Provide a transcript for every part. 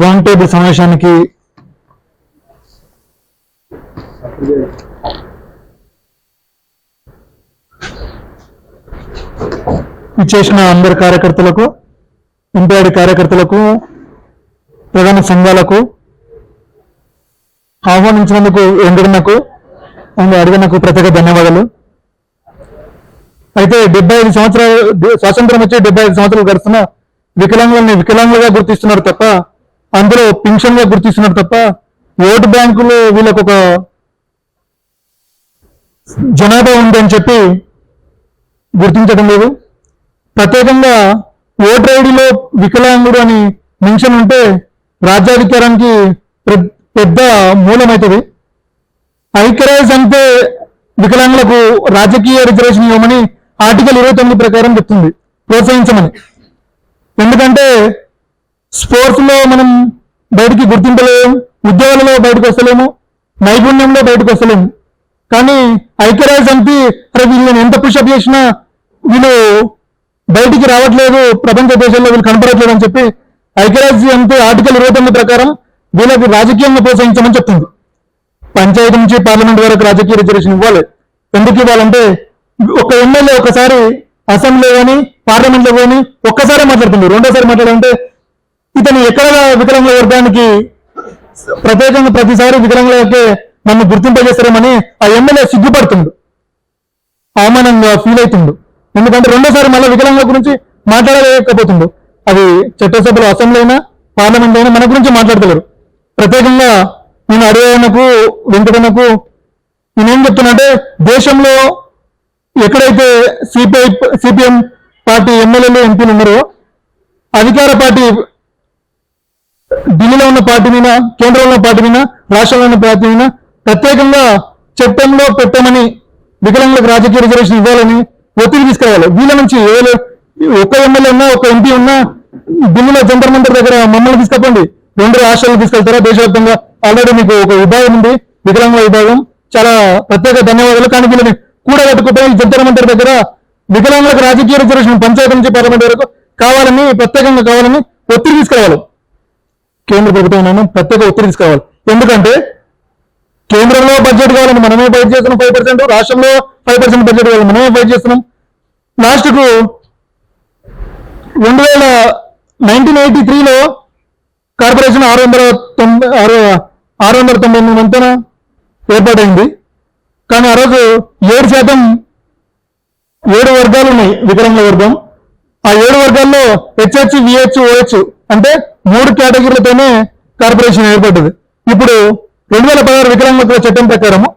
One table సమావేశానికి చేసిన అందరి కార్యకర్తలకు ఎంపీఆడి కార్యకర్తలకు ప్రధాన సంఘాలకు ఆహ్వానించినందుకు వెంకటన్నకు అండ్ అడిగినకు ప్రత్యేక ధన్యవాదాలు. అయితే డెబ్బై ఐదు సంవత్సరాలు స్వాతంత్రం వచ్చి డెబ్బై ఐదు సంవత్సరాలు గడుస్తున్న వికలాంగులని వికలాంగులుగా గుర్తిస్తున్నారు తప్ప అందులో పింఛన్గా గుర్తిస్తున్నారు తప్ప ఓటు బ్యాంకులో వీళ్ళకు ఒక జనాభా ఉంది అని చెప్పి గుర్తించడం లేదు. ప్రత్యేకంగా ఓటర్ ఐడిలో వికలాంగుడు అని మెన్షన్ ఉంటే రాజ్యాధికారానికి ప్ర- పెద్ద మూలమవుతుంది ఐక్యరాజ్ అంటే వికలాంగులకు రాజకీయ రిజర్వేషన్ ఇవ్వమని ఆర్టికల్ ఇరవై తొమ్మిది ప్రకారం చెప్తుంది. ప్రోత్సహించమని. ఎందుకంటే స్పోర్ట్స్లో మనం బయటికి గుర్తింపలేము ఉద్యోగాలలో బయటకు వస్తలేము నైపుణ్యంలో బయటకు వస్తలేము. కానీ ఐక్యరాజ్య సమితి అరే వీళ్ళని ఎంత పుషప్ చేసినా వీళ్ళు బయటికి రావట్లేదు ప్రపంచ దేశాల్లో వీళ్ళు కనపడట్లేదు అని చెప్పి ఐక్యరాజ్య సమితి ఆర్టికల్ ఇరవై తొమ్మిది ప్రకారం వీళ్ళకి రాజకీయంగా ప్రోత్సహించమని చెప్తుంది. పంచాయతీ నుంచి పార్లమెంట్ వరకు రాజకీయ రిజర్వేషన్ ఇవ్వాలి. ఎందుకు ఇవ్వాలంటే ఒక ఎమ్మెల్యే ఒకసారి అసెంబ్లీలో కానీ పార్లమెంట్లో కానీ ఒక్కసారి మాట్లాడుతుంది రెండోసారి మాట్లాడాలంటే ఎక్కడ వికలాంగుల వర్గానికి ప్రత్యేకంగా ప్రతిసారి వికలాంగులకే నన్ను గుర్తింపజేస్తారేమని ఆ ఎమ్మెల్యే సిగ్గుపడుతుండు. అవమానంగా ఫీల్ అవుతుండు. ఎందుకంటే రెండోసారి మళ్ళీ వికలాంగుల గురించి మాట్లాడలేకపోతుండు. అది చట్టసభలో అసెంబ్లీ అయినా పార్లమెంట్ అయినా మన గురించి మాట్లాడతలేరు. ప్రత్యేకంగా నేను అడిగినకు వెంకటనకు నేనేం చెప్తున్నా దేశంలో ఎక్కడైతే సిపిఐ సిపిఎం పార్టీ ఎమ్మెల్యేలు ఎంపీలు ఉన్నారో అధికార పార్టీ ఢిల్లీలో ఉన్న పార్టీ మీద కేంద్రంలో ఉన్న పార్టీ మీద రాష్ట్రంలో ఉన్న పార్టీ మీద ప్రత్యేకంగా చట్టంలో పెట్టమని వికలాంగులకు రాజకీయ రిజర్వేషన్ ఇవ్వాలని ఒత్తిడి తీసుకురావాలి. వీళ్ళ నుంచి ఏదో ఒక్క ఎమ్మెల్యే ఉన్నా ఒక ఎంపీ ఉన్నా ఢిల్లీలో జంతర్ మంతర్ దగ్గర మమ్మల్ని తీసుకపోండి రెండు రాష్ట్రాలు తీసుకెళ్తారా? దేశవ్యాప్తంగా ఆల్రెడీ మీకు ఒక విభాగం ఉంది. వికలాంగుల విభాగం. చాలా ప్రత్యేక ధన్యవాదాలు. కానీ వీళ్ళని కూడగట్టుకుపోయి జంతర్ మంతర్ దగ్గర వికలాంగులకు రాజకీయ రిజర్వేషన్ పంచాయతీ నుంచి పార్లమెంట్ వరకు కావాలని ప్రత్యేకంగా కావాలని ఒత్తిడి తీసుకురావాలి. కేంద్ర ప్రభుత్వం ప్రత్యేక ఒత్తిడి తీసుకోవాలి. ఎందుకంటే కేంద్రంలో బడ్జెట్ కావాలని మనమే ఫైట్ చేస్తున్నాం ఫైవ్ పర్సెంట్ రాష్ట్రంలో ఫైవ్ పర్సెంట్ బడ్జెట్ కావాలి మనమే ఫైట్ చేస్తున్నాం. లాస్ట్కు రెండు వేల నైన్టీన్ ఎయిటీ త్రీలో కార్పొరేషన్ ఆరు వందల తొంభై ఆరు ఆరు వందల తొంభై ఎనిమిది ఏర్పాటైంది. కానీ ఆ రోజు ఏడు శాతం ఏడు వర్గాలు ఉన్నాయి వికలాంగుల వర్గం. ఆ ఏడు వర్గాల్లో హెచ్హెచ్ విహెచ్ ఓహెచ్ అంటే మూడు కేటగిరీలతోనే కార్పొరేషన్ ఏర్పడ్డది. ఇప్పుడు రెండు వేల పదహారు వికలాంగుల చట్టం ప్రకారము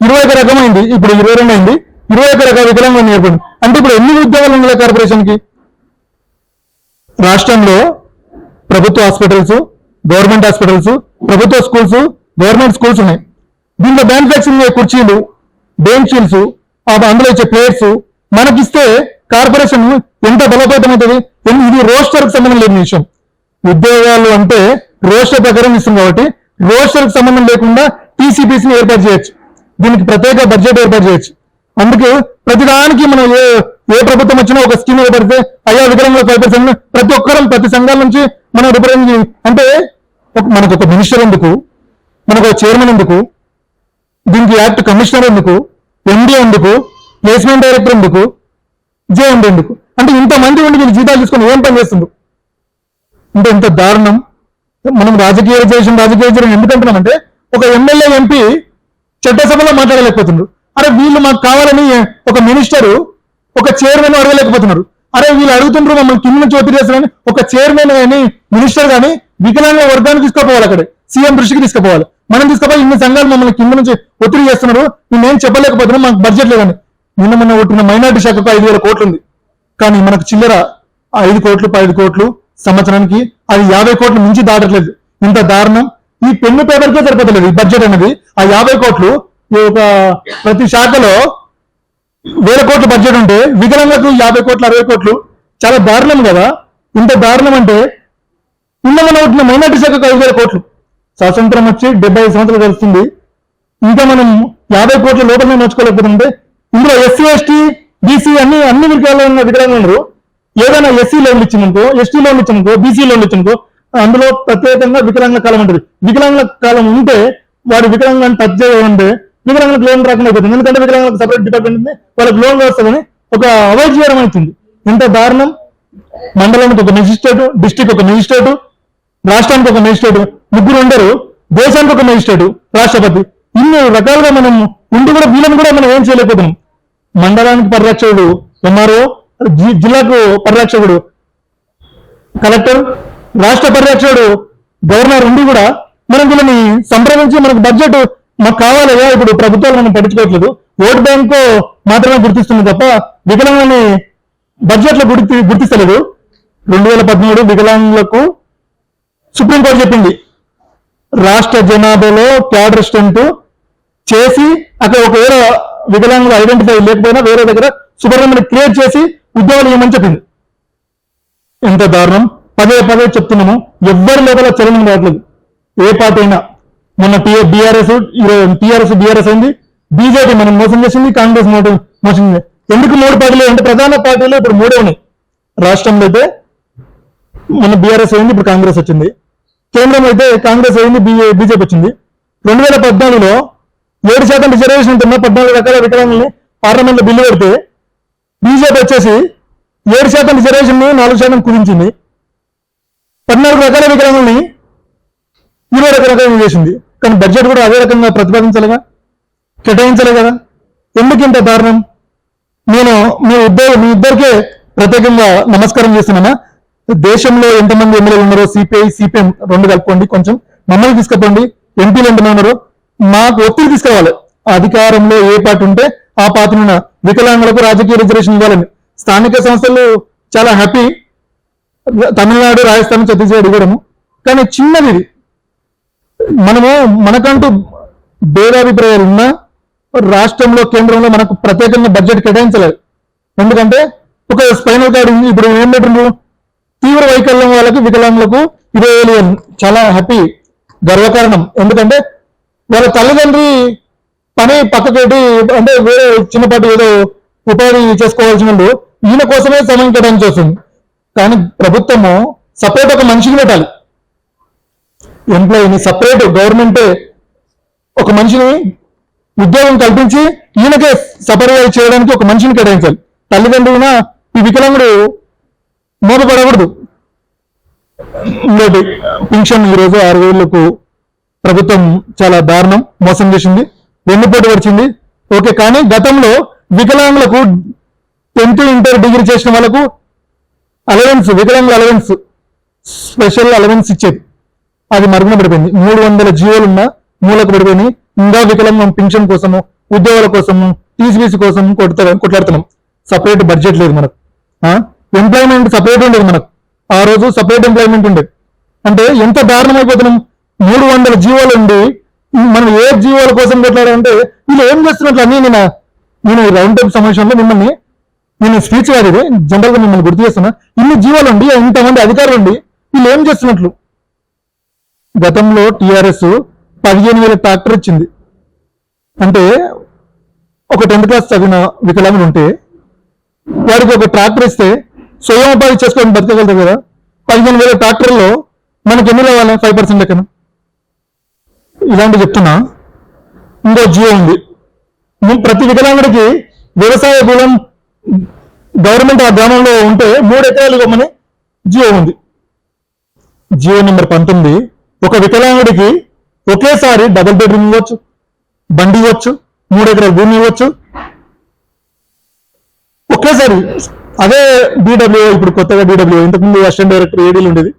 ఇరవై ఒక రకం అయింది ఇప్పుడు ఇరవై రెండు అయింది. ఇరవై ఒక రకాల వికలాంగులు ఏర్పడింది అంటే ఇప్పుడు ఎన్ని ఉద్యోగాలు ఉన్నాయి కార్పొరేషన్కి? రాష్ట్రంలో ప్రభుత్వ హాస్పిటల్స్ గవర్నమెంట్ హాస్పిటల్స్ ప్రభుత్వ స్కూల్స్ గవర్నమెంట్ స్కూల్స్ ఉన్నాయి. దీంట్లో మ్యానుఫ్యాక్చరింగ్ కుర్చీలు బెంచీల్స్ అందులో ఇచ్చే ప్లేయర్స్ మనకిస్తే కార్పొరేషన్ ఎంత బలోపేతం అవుతుంది? ఇది రోస్టర్కి సంబంధం లేని విషయం. ఉద్యోగాలు అంటే రోస్టర్ ప్రకారం ఇస్తుంది కాబట్టి రోస్టర్కి సంబంధం లేకుండా టీసీపీసీని ఏర్పాటు చేయొచ్చు. దీనికి ప్రత్యేక బడ్జెట్ ఏర్పాటు చేయొచ్చు. అందుకు ప్రతిదానికి మనం ఏ ఏ ప్రభుత్వం వచ్చినా ఒక స్కీమ్ ఏర్పడితే అయ్యా వికలాంగుల ఫైవ్ సంఘం ప్రతి ఒక్కరం ప్రతి సంఘాల నుంచి మనం రిప్రజెంట్ అంటే మనకు ఒక మినిస్టర్ ఎందుకు? మనకు ఒక చైర్మన్ ఎందుకు? దీనికి యాక్ట్ కమిషనర్ ఎందుకు? ఎండీ ఎందుకు? ప్లేస్మెంట్ డైరెక్టర్ ఎందుకు? జేఎండి ఎందుకు? అంటే ఇంతమంది ఉండి వీళ్ళు జీతాలు తీసుకొని ఏం పని చేస్తుంది అంటే ఇంత దారుణం. మనం రాజకీయ చేసిన రాజకీయ చేయడం ఎందుకంటున్నామంటే ఒక ఎమ్మెల్యే ఎంపీ చట్టసభలో మాట్లాడలేకపోతున్నారు. అరే వీళ్ళు మాకు కావాలని ఒక మినిస్టర్ ఒక చైర్మన్ అడగలేకపోతున్నారు. అరే వీళ్ళు అడుగుతుండ్రు మమ్మల్ని కింద నుంచి ఒత్తిడి చేస్తారని ఒక చైర్మన్ కానీ మినిస్టర్ కానీ వికలాంగ వర్గాన్ని తీసుకుపోవాలి అక్కడ. సీఎం దృష్టికి తీసుకుపోవాలి. మనం తీసుకుపోయి ఇన్ని సంఘాలు మమ్మల్ని కింద నుంచి ఒత్తిడి చేస్తున్నారు. మేమేం చెప్పలేకపోతున్నాం మాకు బడ్జెట్ లేదని. నిన్న మొన్న ఒట్టిన మైనార్టీ శాఖకు ఐదు వేల కోట్లు ఉంది కానీ మనకు చిల్లర ఐదు కోట్లు పది కోట్లు సంవత్సరానికి అది యాభై కోట్లు మించి దాటట్లేదు. ఇంత దారుణం. ఈ పెన్ను పేపర్కే సరిపోతలేదు ఈ బడ్జెట్ అనేది. ఆ యాభై కోట్లు ఈ ఒక ప్రతి శాఖలో వేల కోట్ల బడ్జెట్ ఉంటే వికలాంగులకు యాభై కోట్లు అరవై కోట్లు. చాలా దారుణం కదా. ఇంత దారుణం అంటే నిన్న మన మైనార్టీ శాఖకు ఐదు వేల కోట్లు. స్వాతంత్రం వచ్చి డెబ్బై ఐదు సంవత్సరాలు గడుస్తుంది. ఇంకా మనం యాభై కోట్ల లోపలనే నోచుకోలేకపోతుంటే ఇందులో ఎస్సీ ఎస్టీ బీసీ అన్ని అన్ని వికలాంగులు ఉన్న వికలాంగులు ఉన్నారు ఏదైనా ఎస్సీ లోన్లు ఇచ్చిననుకో ఎస్టీ లోన్లు ఇచ్చిననుకో బీసీ లోన్లు ఇచ్చిననుకో అందులో ప్రత్యేకంగా వికలాంగుల కాలం ఉంటుంది. వికలాంగుల కాలం ఉంటే వాడు వికలాంగాన్ని టచ్ చేయాలంటే వికలాంగులకు లోన్ రాకుండా అయిపోతుంది. ఎందుకంటే వికలాంగులకు సపరేట్ డిపార్ట్మెంట్ ఉంది. వాళ్ళకి లోన్ వస్తుందని ఒక అవాయిడ్ అవుతుంది ఎంత దారుణం. మండలానికి ఒక మెజిస్ట్రేట్ డిస్టిక్ ఒక మెజిస్ట్రేట్ రాష్ట్రానికి ఒక మెజిస్ట్రేట్ ముగ్గురు ఉండరు. దేశానికి ఒక మెజిస్ట్రేట్ రాష్ట్రపతి. ఇన్ని రకాలుగా మనం ఉండి కూడా వీళ్ళని కూడా మనం ఏం చేయలేకపోతున్నాం. మండలానికి పరిరక్షకుడు ఎంఆర్ఓ జిల్లాకు పరిరక్షకుడు. కలెక్టర్ రాష్ట్ర పరిరక్షకుడు గవర్నర్ ఉండి కూడా మనం వీళ్ళని సంప్రదించి మనకు బడ్జెట్ మాకు కావాలయ్యా ఇప్పుడు ప్రభుత్వాలు మనం పట్టించుకోవట్లేదు. ఓట్ బ్యాంక్ మాత్రమే గుర్తిస్తుంది తప్ప వికలాంగులని బడ్జెట్లో గుర్తి గుర్తిస్తలేదు. రెండు వేల పదమూడు వికలాంగులకు సుప్రీంకోర్టు చెప్పింది. రాష్ట్ర జనాభాలో క్యాడర్ స్ట్రెంత్ చేసి అక్కడ ఒకవేళ వికలాంగులు ఐడెంటిఫై లేకపోయినా వేరే దగ్గర సుబ్రహ్మణ్యం క్రియేట్ చేసి ఉద్యోగాలు ఇవ్వమని చెప్పింది. ఎంత దారుణం. పదే పదే చెప్తున్నాము. ఎవ్వరి లోపల చలనం రావట్లేదు ఏ పార్టీ అయినా. మొన్న బీఆర్ఎస్ టీఆర్ఎస్ బీఆర్ఎస్ అయింది. బీజేపీ మనం మోసం చేసింది కాంగ్రెస్ మోసం మోసం ఎందుకు మూడు పార్టీలు? అంటే ప్రధాన పార్టీలు ఇప్పుడు మూడే ఉన్నాయి. రాష్ట్రంలో అయితే మన బీఆర్ఎస్ అయింది ఇప్పుడు కాంగ్రెస్ వచ్చింది. కేంద్రం అయితే కాంగ్రెస్ అయింది బీజేపీ వచ్చింది. రెండు వేల పద్నాలుగులో ఏడు శాతం రిజర్వేషన్ ఉంటున్న పద్నాలుగు రకాల వికలాంగుల్ని పార్లమెంట్లో బిల్లు పెడితే బీజేపీ వచ్చేసి ఏడు శాతం రిజర్వేషన్ని నాలుగు శాతం కుదించింది. పద్నాలుగు రకాల వికలాంగుల్ని ఇరవై రకరకాల చేసింది కానీ బడ్జెట్ కూడా అదే రకంగా ప్రతిపాదించాలిగా కేటాయించాలి కదా? ఎందుకు ఇంత దారుణం? నేను మీ ఇద్దరు మీ ఇద్దరికే ప్రత్యేకంగా నమస్కారం చేస్తున్నానా? దేశంలో ఎంతమంది ఎమ్మెల్యేలు ఉన్నారో సిపిఐ సిపిఎం రెండు కలుపుకోండి కొంచెం. మమ్మల్ని తీసుకుపోండి. ఎంపీలు ఎంతమంది ఉన్నారో మాకు ఒత్తిడి తీసుకురావాలి. అధికారంలో ఏ పార్టీ ఉంటే ఆ పాత్రన వికలాంగులకు రాజకీయ రిజర్వేషన్ ఇవ్వాలని స్థానిక సంస్థలు చాలా హ్యాపీ తమిళనాడు రాజస్థాన్ ఛత్తీస్గఢ్ ఇవ్వడము కానీ చిన్నది ఇది. మనము మనకంటూ భేదాభిప్రాయాలు ఉన్నా రాష్ట్రంలో కేంద్రంలో మనకు ప్రత్యేకంగా బడ్జెట్ కేటాయించలేదు. ఎందుకంటే ఒక స్పైనల్ కార్డు ఉంది. ఇప్పుడు ఏం పెట్టిండ్రు? తీవ్ర వైకల్యం వాళ్ళకి వికలాంగులకు ఇరవై వేలు చాలా హ్యాపీ గర్వకారణం. ఎందుకంటే వాళ్ళ తల్లిదండ్రి పని పక్కకెట్టి అంటే వేరే చిన్నపాటి ఏదో ఉపాధి చేసుకోవాల్సిన వాళ్ళు ఈయన కోసమే సమయం కేటాయించవస్తుంది కానీ ప్రభుత్వము సపరేట్ ఒక మనిషిని పెట్టాలి. ఎంప్లాయీని సపరేట్ గవర్నమెంటే ఒక మనిషిని ఉద్యోగం కల్పించి ఈయనకే సపర్వైజ్ చేయడానికి ఒక మనిషిని కేటాయించాలి. తల్లిదండ్రులన ఈ వికలాంగుడు మూలపడకూడదు ఇంకోటి పింఛన్ ఈరోజు ఆరు వేలకు ప్రభుత్వం చాలా దారుణం మోసం చేసింది. వెన్నుపోటు వచ్చింది ఓకే కానీ గతంలో వికలాంగులకు టెన్త్ ఇంటర్ డిగ్రీ చేసిన వాళ్ళకు అలవెన్స్ వికలాంగుల అలవెన్స్ స్పెషల్ అలవెన్స్ ఇచ్చేది. అది మరుగున పడిపోయింది. మూడు వందల జీవోలున్న మూలకు పడిపోయినాయి. ఇంకా వికలాంగం పింఛన్ కోసము ఉద్యోగాల కోసము టీసీబీసీ కోసం కొడతా కొట్లాడుతున్నాం. సపరేట్ బడ్జెట్ లేదు మనకు. ఎంప్లాయ్మెంట్ సపరేట్ ఉండేది మనకు. ఆ రోజు సపరేట్ ఎంప్లాయ్మెంట్ ఉండేది. అంటే ఎంత దారుణమైపోతున్నాం? మూడు వందల జీవోలు ఉండి మనం ఏ జీవోల కోసం కొట్లాడాలంటే వీళ్ళు ఏం చేస్తున్నట్లు అన్ని నేను నేను రౌండ్ టైప్ సమావేశంలో మిమ్మల్ని నేను స్పీచ్ కాదు ఇది జనరల్గా మిమ్మల్ని గుర్తు చేస్తున్నా. ఇన్ని జీవోలు ఉండి ఇంతమంది అధికారులు ఉండి వీళ్ళు ఏం చేస్తున్నట్లు? గతంలో టీఆర్ఎస్ పదిహేను వేల ట్రాక్టర్ ఇచ్చింది. అంటే ఒక టెన్త్ క్లాస్ చదివిన వికలాంగులు ఉంటే వాడికి ఒక ట్రాక్టర్ ఇస్తే స్వయం ఉపాధి చేసుకొని బతకగలుగుతారు కదా? పదిహేను వేల ట్రాక్టర్లో మనకి ఎన్ని రావాలి? ఫైవ్ పర్సెంట్ లెక్కన. ఇలాంటి చెప్తున్నా. ఇంకో జియో ఉంది. ప్రతి వికలాంగుడికి వ్యవసాయ పొలం గవర్నమెంట్ ఆ గ్రామంలో ఉంటే మూడు ఎకరాలు ఇవ్వమని జియో ఉంది. జియో నెంబర్ పంతొమ్మిది. ఒక వికలాంగుడికి ఒకేసారి డబుల్ బెడ్రూమ్ ఇవ్వచ్చు బండి ఇవ్వచ్చు మూడు ఎకరాల భూమి ఇవ్వచ్చు. ఒకేసారి అదే బీడబ్ల్యూ ఇప్పుడు కొత్తగా బీడబ్ల్యూ ఇంతకుముందు అసిస్టెంట్ డైరెక్టర్ ఏడీలు ఉండేది.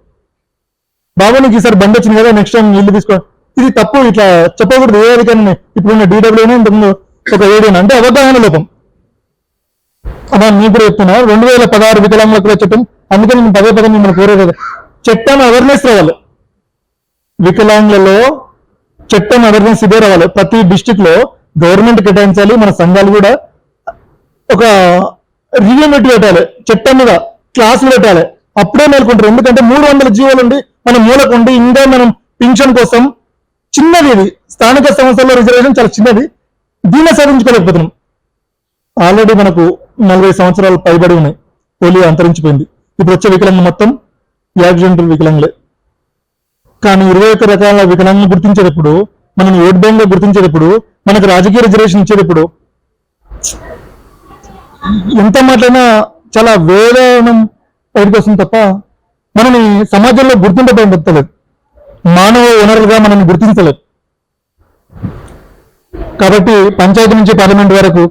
బాబు నీకు ఈసారి బండి వచ్చింది కదా నెక్స్ట్ టైం ఇల్లు తీసుకో. ఇది తప్పు ఇట్లా చెప్పకూడదు ఏ అధికారిని ఇప్పుడున్న డీడబ్ల్యూనే ఇంతకుముందు ఒక ఏడీని అంటే అవగాహన లోపం. అలా నేను కూడా చెప్తున్నా రెండు వేల పదహారు వికలాంగులకు కూడా చట్టం అందుకని నేను పదే పదే మిమ్మల్ని కోరేది కదా చట్టం అవేర్నెస్ రావాలి. వికలాంగులలో చట్టం అవేర్నెస్ ఇదే రావాలి. ప్రతి డిస్టిక్లో గవర్నమెంట్ కేటాయించాలి మన సంఘాలు కూడా ఒక రివ్యూ పెట్టి పెట్టాలి. చట్టం మీద క్లాసులు పెట్టాలి. అప్పుడే మేల్కొంటారు. ఎందుకంటే మూడు వందల జీవోలు ఉండి మనం మూలకుండి ఇంకా మనం పింఛన్ కోసం చిన్నది ఇది. స్థానిక సంస్థల్లో రిజర్వేషన్ చాలా చిన్నది. దీన్ని సాధించుకోలేకపోతున్నాం ఆల్రెడీ మనకు నలభై సంవత్సరాలు పైబడి ఉన్నాయి. పోలియో అంతరించిపోయింది. ఇప్పుడు వచ్చే వికలాంగం మొత్తం యాక్సిడెంటల్ వికలాంగులే. కానీ ఇరవై ఒక్క రకాల వికలాంగం గుర్తించేటప్పుడు మనం ఓట్ బ్యాంక్ గుర్తించేటప్పుడు మనకు రాజకీయ రిజర్వేషన్ ఇచ్చేటప్పుడు ఎంత మాట్లాడినా చాలా వేదనం బయటకు వస్తుంది తప్ప మనని సమాజంలో గుర్తింపబడలేదు మానవ వనరులుగా మనల్ని గుర్తించలేదు. కాబట్టి పంచాయతీ నుంచి పార్లమెంట్ వరకు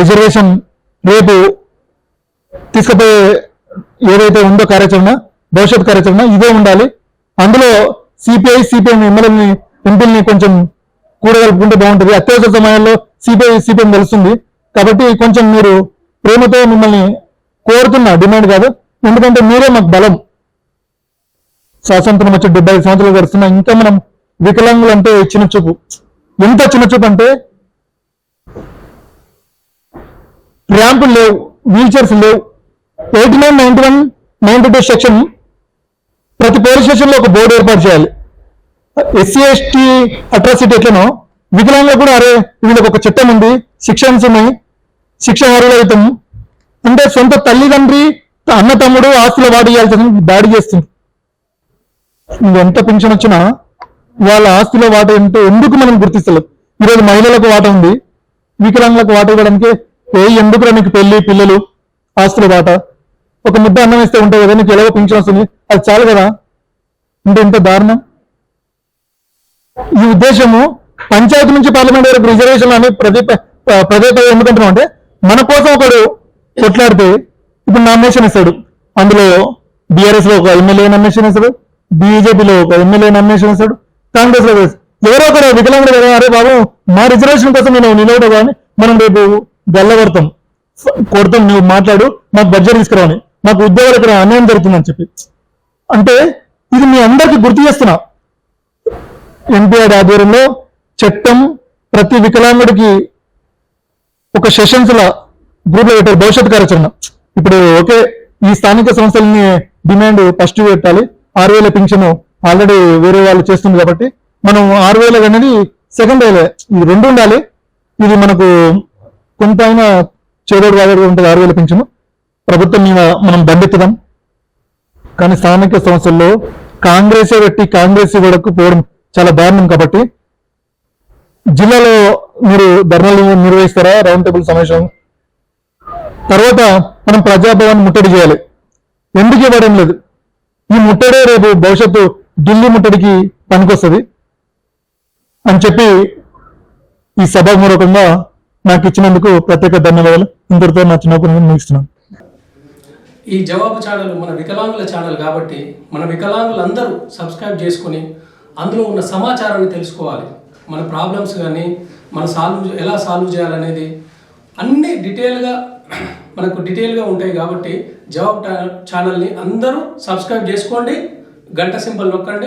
రిజర్వేషన్ రేపు తీసుకుపోయే ఏదైతే ఉందో కార్యాచరణ భవిష్యత్ కార్యాచరణ ఇదే ఉండాలి. అందులో సిపిఐ సిపిఎం ఎమ్మెల్యేని ఎంపీలని కొంచెం కూడగలుపుకుంటే బాగుంటుంది. అత్యవసర సమయాల్లో సిపిఐ సిపిఎం తెలుస్తుంది. కాబట్టి కొంచెం మీరు ప్రేమతో మిమ్మల్ని కోరుతున్న డిమాండ్ కాదు. ఎందుకంటే మీరే మాకు బలం. స్వాతంత్రం వచ్చి డెబ్బై ఐదు సంవత్సరాలు గడుస్తున్నా ఇంకా మనం వికలాంగులు అంటే చిన్న చూపు. ఎంత చిన్న చూపు అంటే ర్యాంపులు లేవు వీల్ చైర్స్ లేవు. Eighty nine ninety one ninety two section ప్రతి పోలీస్ స్టేషన్లో ఒక బోర్డు ఏర్పాటు చేయాలి. ఎస్సీ ఎస్టీ అట్రాసిటీ ఎట్లనో వికలాంగులు కూడా అరే వీళ్ళకి ఒక చట్టం ఉంది శిక్షన్స్ ఉన్నాయి శిక్ష అర్హులైతం అంటే సొంత తల్లిదండ్రి అన్న తమ్ముడు ఆస్తుల వాడు చేయాల్సిన దాడి చేస్తుంది. ఎంత పింఛన్ వచ్చినా వాళ్ళ ఆస్తిలో వాట ఏంటో ఎందుకు మనం గుర్తిస్తలేదు ఈరోజు మహిళలకు వాట ఉంది. వికలాంగులకు వాట ఇవ్వడానికి ఏ ఎందుకు నీకు పెళ్ళి పిల్లలు ఆస్తుల వాట? ఒక ముద్ద అన్నం ఇస్తే ఉంటుంది కదా నీకు ఎలాగో పింఛన్ వస్తుంది. అది చాలు కదా? అంటే ఎంత దారుణం? ఈ ఉద్దేశము పంచాయతీ నుంచి పార్లమెంట్ వరకు రిజర్వేషన్ అని ప్రతి ప్రతి ఎందుకంటున్నాం అంటే మన కోసం ఒకడు కొట్లాడితే ఇప్పుడు నామినేషన్ ఇస్తాడు అందులో బీఆర్ఎస్లో ఒక ఎమ్మెల్యే నామినేషన్ ఇస్తాడు బీజేపీలో ఒక ఎమ్మెల్యే నామినేషన్ వేస్తాడు కాంగ్రెస్లో ఎవరో ఒకరు వికలాంగుడు కదా అరే బాబు మా రిజర్వేషన్ కోసం నేను నిలవడం కానీ మనం రేపు గల్లగొడతాం. కొడతాం నువ్వు మాట్లాడు మాకు బడ్జెట్ తీసుకురావని మాకు ఉద్యోగాలు ఇక్కడ అన్యాయం జరుగుతుందని చెప్పి. అంటే ఇది మీ అందరికి గుర్తు చేస్తున్నా. ఎన్టీఆర్ ఆధ్వర్యంలో చట్టం ప్రతి వికలాంగుడికి ఒక సెషన్స్ లా గ్రూప్లో పెట్టారు భవిష్యత్ కార్యాచరణ. ఇప్పుడు ఓకే ఈ స్థానిక సంస్థలని డిమాండ్ ఫస్ట్ పెట్టాలి. ఆరు వేల పింఛను ఆల్రెడీ వేరే వాళ్ళు చేస్తుంది కాబట్టి మనం ఆరు వేల అనేది సెకండ్ వేలే. ఇది రెండు ఉండాలి. ఇది మనకు కొంత అయినా చేదోడు వాదోడు ఉంటుంది ఆరు వేల పింఛను. ప్రభుత్వం మీద మనం దండెత్తుదాం. కానీ స్థానిక సంస్థల్లో కాంగ్రెస్ పెట్టి కాంగ్రెస్ వరకు పోవడం చాలా దారుణం కాబట్టి జిల్లాలో మీరు ధర్నాలు నిర్వహిస్తారా? రౌండ్ టేబుల్ సమావేశం? తర్వాత మనం ప్రజాభవన్ ముట్టడి చేయాలి. ఎందుకు ఇవ్వడం లేదు? ఈ ముట్టడే రేపు భవిష్యత్తు ఢిల్లీ ముట్టడికి పనికొస్తుంది అని చెప్పి ఈ సభాపూర్వకంగా నాకు ఇచ్చినందుకు ప్రత్యేక ధన్యవాదాలు. ఇంతటితో నా చిన్నప్పుడు ముగిస్తున్నాను. ఈ జవాబు ఛానల్ మన వికలాంగుల ఛానల్ కాబట్టి మన వికలాంగులందరూ సబ్స్క్రైబ్ చేసుకొని అందులో ఉన్న సమాచారాన్ని తెలుసుకోవాలి. మన ప్రాబ్లమ్స్ కానీ మన సాల్వ్ ఎలా సాల్వ్ చేయాలనేది అన్ని డీటెయిల్గా మనకు డీటెయిల్గా ఉంటాయి కాబట్టి జవాబ్ ఛానల్ని అందరూ సబ్స్క్రైబ్ చేసుకోండి. గంట సింబల్ నొక్కండి.